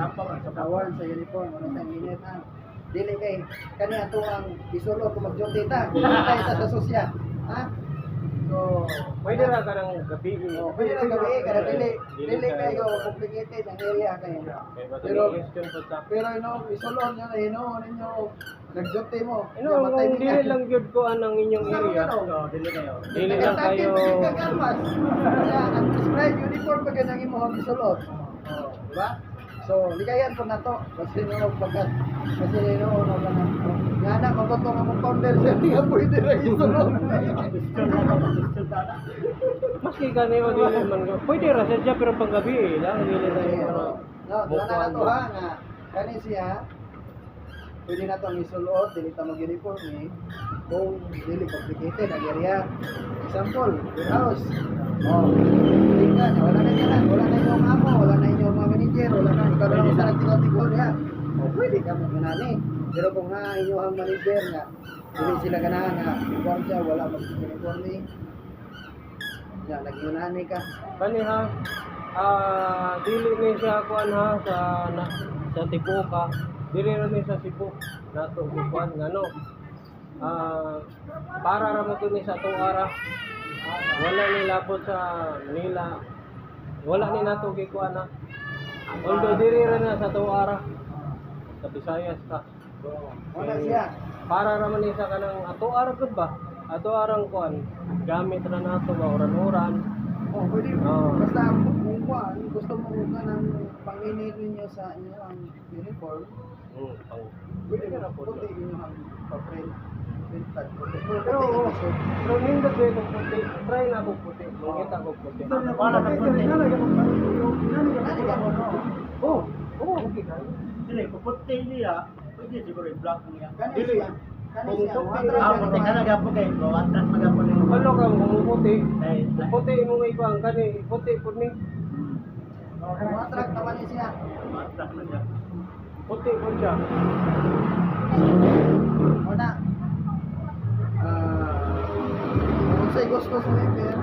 Man sa katawan sa uniform, wala siyang init ha. Dili kay kani ato ang isulo kung mag-duty ta. Tayo ta sa sosya. Ha? So, Pwede ra ka ng gabi. oh, pwede lang gabi kada dili dili kayo complicated ang area kayo. Pero Pero sa ino isulo nyo na ino ninyo nag-duty mo. Ino, kung dili lang gyud ko anang inyong Sa area. ano? So, dili kayo. Dili lang kayo. Kaya ang prescribe uniform pag ang imo ang isulot. So, ligayan po na to. Kasi no, pagkat, kasi no, no, no, no. Nga na, magotong ang founder siya, hindi nga pwede na isulot. Maski kani o dili man ko. Pwede ra sa dya pero pang gabi eh, lang dili na yung ano. No, na na to ha, nga. Kani siya, pwede na itong isulot, dili ta mag-uniform eh. Kung dili complicated, area. Example, warehouse. Oh, hindi ka, wala na yan, wala na yung amo, wala na yung wala na, na lang sa nagtikaw-tikaw niya. Oh, pwede ka mag-ganani. Pero kung nga inyong manager nga, hindi sila ganahan nga, ikaw siya, wala mag-uniform eh. Ya, nag-yunani ka. Kani ha. Ah, dili ni siya kuan ha sa na, sa Tibuca. Dili ra ni sa Cebu. Nato kuan ngano. Ah, para ra mo ni sa tuara. Wala ni labot sa nila. Wala ni nato gikuan ha. Although diri ra na sa tuara. Sa Visayas ka. Wala siya. Para ra man ni sa kanang ato ara gud ba? Ato arang kuan gamit ra nato ba oran-oran. Oh, pwede. Oo. Basta kung kuan, gusto mo ka ng panginit ninyo sa inyo ang uniform, Hmm, pang pwede ka na puti inyo ang pa-print. Pero, Pero, nindot ko puti. Try na ako puti. Mangita ko puti. Wala ka puti. Nani ka mo, no? Oh, oh, okay ka. Dili, kung puti niya, pwede siguro i-block niya. Dili. Kung Ah, puti ka na gapo kayo. Go, atras magapo niyo. Ano ka kung puti? Ay, Puti mo nga ibang kani. Puti po ni. Matras naman niya siya. atras na siya. Puti po siya. Una, ah, kung sa'y gusto sa member,